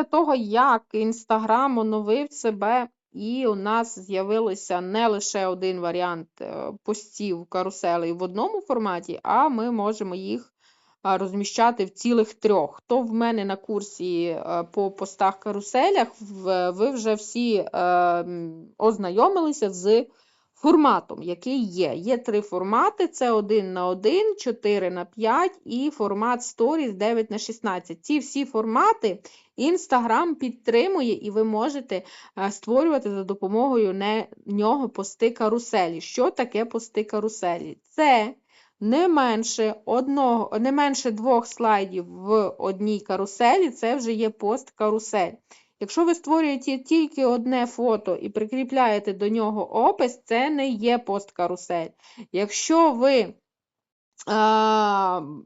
Після того, як Інстаграм оновив себе, і у нас з'явилося не лише один варіант е, постів каруселей в одному форматі, а ми можемо їх розміщати в цілих трьох. Хто в мене на курсі е, по постах каруселях, ви вже всі е, ознайомилися з форматом, який є. Є три формати: це 1 на 1, 4 на 5 і формат Stories 9 на 16. Ці всі формати Instagram підтримує, і ви можете е, створювати за допомогою нього пости каруселі. Що таке пости каруселі? Це не менше одного, не менше двох слайдів в одній каруселі, це вже є пост карусель. Якщо ви створюєте тільки одне фото і прикріпляєте до нього опис, це не є пост карусель. Якщо ви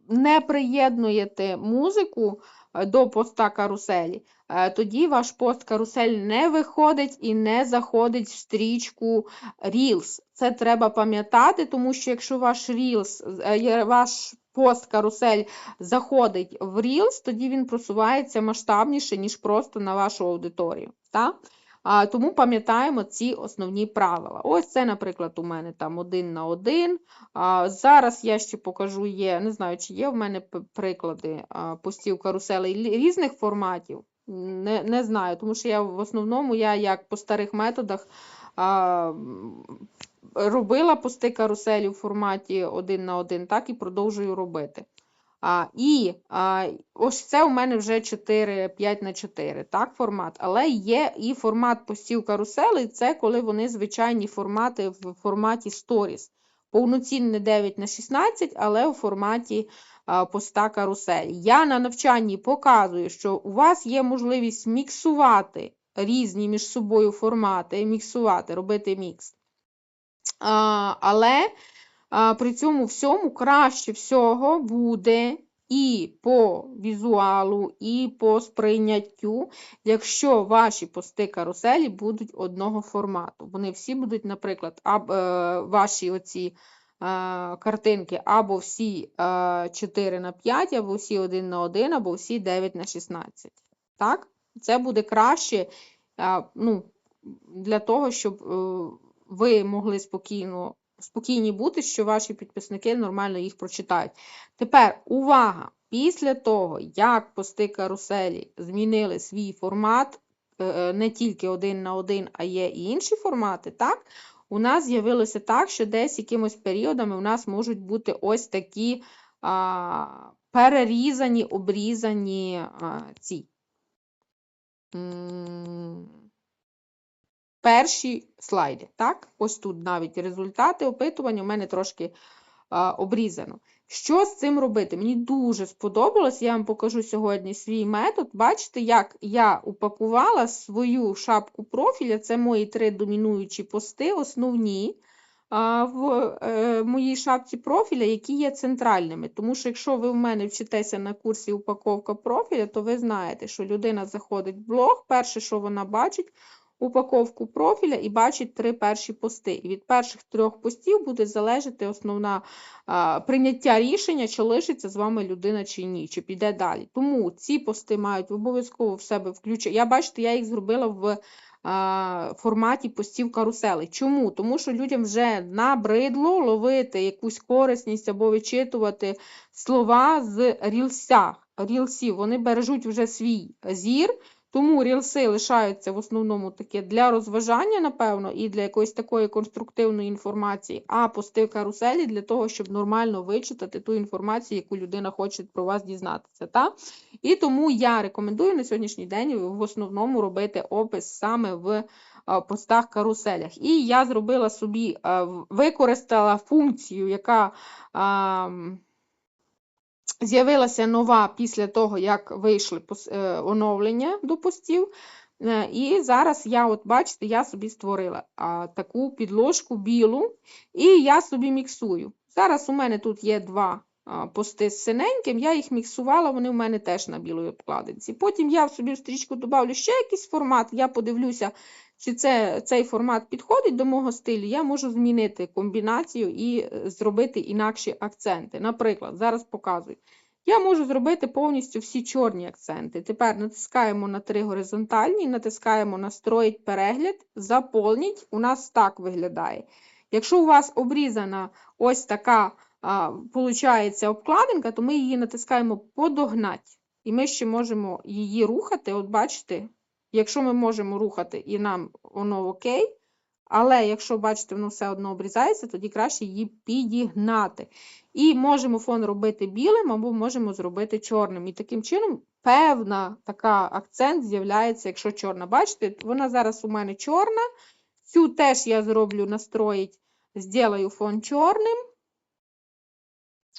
не приєднуєте музику е, до поста каруселі, е, тоді ваш пост карусель не виходить і не заходить в стрічку Reels. Це треба пам'ятати, тому що якщо ваш Reels, е, ваш пост карусель заходить в Reels, тоді він просувається масштабніше, ніж просто на вашу аудиторію. Так? А, тому пам'ятаємо ці основні правила. Ось це, наприклад, у мене там один на один. А, зараз я ще покажу, є, не знаю, чи є в мене приклади постів каруселей різних форматів. Не, не знаю, тому що я в основному я як по старих методах а, робила пости каруселі в форматі один на один, так і продовжую робити. А, і а, ось це у мене вже 4, 5 на 4, так, формат. Але є і формат постів каруселей, це коли вони звичайні формати в форматі Stories. Повноцінне 9 на 16, але у форматі а, поста каруселі. Я на навчанні показую, що у вас є можливість міксувати різні між собою формати, міксувати, робити мікс. Але при цьому всьому краще всього буде і по візуалу, і по сприйняттю, якщо ваші пости каруселі будуть одного формату. Вони всі будуть, наприклад, аб, е, ваші оці е, картинки або всі е, 4 на 5, або всі 1 на 1, або всі 9 на 16. Так? Це буде краще ну, для того, щоб е, ви могли спокійно, спокійні бути, що ваші підписники нормально їх прочитають. Тепер увага! Після того, як пости каруселі змінили свій формат, е, е, не тільки один на один, а є і інші формати, так? У нас з'явилося так, що десь якимось періодами у нас можуть бути ось такі а, перерізані, обрізані а, ці. Перші слайди. Так? Ось тут навіть результати опитування у мене трошки а, обрізано. Що з цим робити? Мені дуже сподобалось, я вам покажу сьогодні свій метод. Бачите, як я упакувала свою шапку профіля, це мої три домінуючі пости, основні в е, моїй шапці профіля, які є центральними. Тому що якщо ви в мене вчитеся на курсі упаковка профіля, то ви знаєте, що людина заходить в блог, перше, що вона бачить, упаковку профіля і бачить три перші пости. І від перших трьох постів буде залежати основна прийняття рішення, чи лишиться з вами людина чи ні, чи піде далі. Тому ці пости мають обов'язково в себе включити. Я бачите, я їх зробила в форматі постів карусели. Чому? Тому що людям вже набридло ловити якусь корисність або вичитувати слова з. Рілсів. Вони бережуть вже свій зір. Тому рілси лишаються в основному таке для розважання, напевно, і для якоїсь такої конструктивної інформації, а пости в каруселі для того, щоб нормально вичитати ту інформацію, яку людина хоче про вас дізнатися. Та? І тому я рекомендую на сьогоднішній день в основному робити опис саме в постах каруселях. І я зробила собі, використала функцію, яка. З'явилася нова після того, як вийшли е, оновлення до постів. Е, І зараз я, от бачите, я собі створила таку підложку білу, і я собі міксую. Зараз у мене тут є два пости з синеньким, я їх міксувала, вони в мене теж на білій обкладинці. Потім я в собі в стрічку додавлю ще якийсь формат, я подивлюся, чи це, цей формат підходить до мого стилю, я можу змінити комбінацію і е, зробити інакші акценти. Наприклад, зараз показую. я можу зробити повністю всі чорні акценти. Тепер натискаємо на три горизонтальні, натискаємо настроїть перегляд, заповніть. У нас так виглядає. Якщо у вас обрізана ось така, получається, обкладинка, то ми її натискаємо подогнать. І ми ще можемо її рухати. От бачите, якщо ми можемо рухати і нам воно окей, але якщо бачите, воно все одно обрізається, тоді краще її підігнати. І можемо фон робити білим, або можемо зробити чорним. І таким чином певна така акцент з'являється, якщо чорна. Бачите, вона зараз у мене чорна. Цю теж я зроблю настроїть, зроблю фон чорним.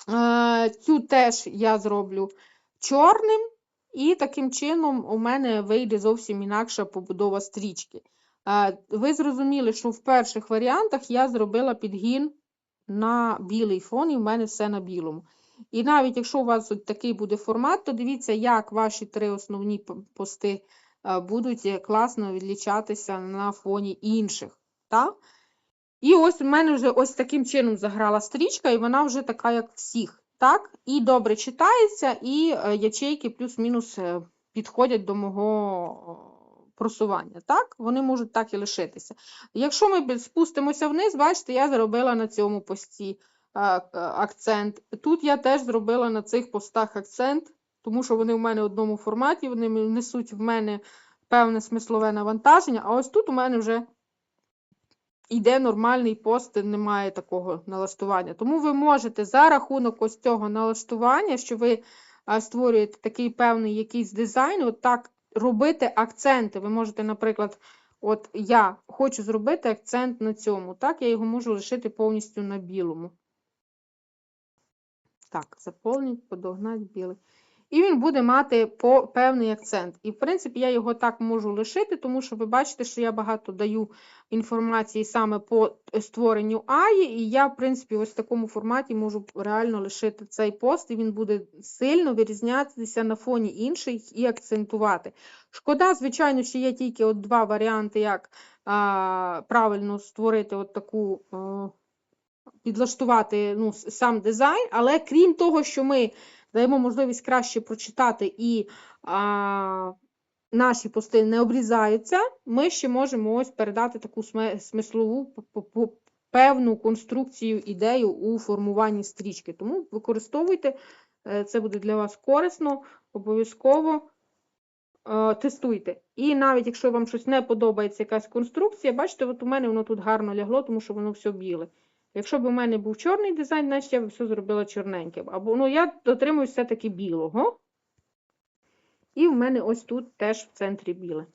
Е, Цю теж я зроблю чорним. І таким чином у мене вийде зовсім інакша побудова стрічки. Е, Ви зрозуміли, що в перших варіантах я зробила підгін на білий фон, і в мене все на білому. І навіть якщо у вас такий буде формат, то дивіться, як ваші три основні пости е, будуть класно відлічатися на фоні інших. Так? І ось у мене вже ось таким чином заграла стрічка, і вона вже така, як всіх. Так? І добре читається, і е, ячейки плюс-мінус е, підходять до мого просування. Так? Вони можуть так і лишитися. Якщо ми спустимося вниз, бачите, я зробила на цьому пості е, акцент. Тут я теж зробила на цих постах акцент, тому що вони в мене в одному форматі, вони несуть в мене певне смислове навантаження, а ось тут у мене вже йде нормальний пост, немає такого налаштування. Тому ви можете за рахунок ось цього налаштування, що ви створюєте такий певний якийсь дизайн, от так робити акценти. Ви можете, наприклад, от я хочу зробити акцент на цьому. Так, я його можу лишити повністю на білому. Так, заповніть, подогнать білий. І він буде мати по, певний акцент. І, в принципі, я його так можу лишити, тому що ви бачите, що я багато даю інформації саме по створенню Аї, і я, в принципі, ось в такому форматі можу реально лишити цей пост, і він буде сильно вирізнятися на фоні інших і акцентувати. Шкода, звичайно, що є тільки от два варіанти, як а, правильно створити от таку. а, підлаштувати ну, сам дизайн, але крім того, що ми даємо можливість краще прочитати і а, наші пости не обрізаються, ми ще можемо ось передати таку смислову певну конструкцію, ідею у формуванні стрічки. Тому використовуйте, е, це буде для вас корисно, обов'язково е, тестуйте. І навіть якщо вам щось не подобається, якась конструкція, бачите, от у мене воно тут гарно лягло, тому що воно все біле. Якщо б у мене був чорний дизайн, значить я б все зробила чорненьким. Або ну, я дотримуюсь все-таки білого. І в мене ось тут теж в центрі біле.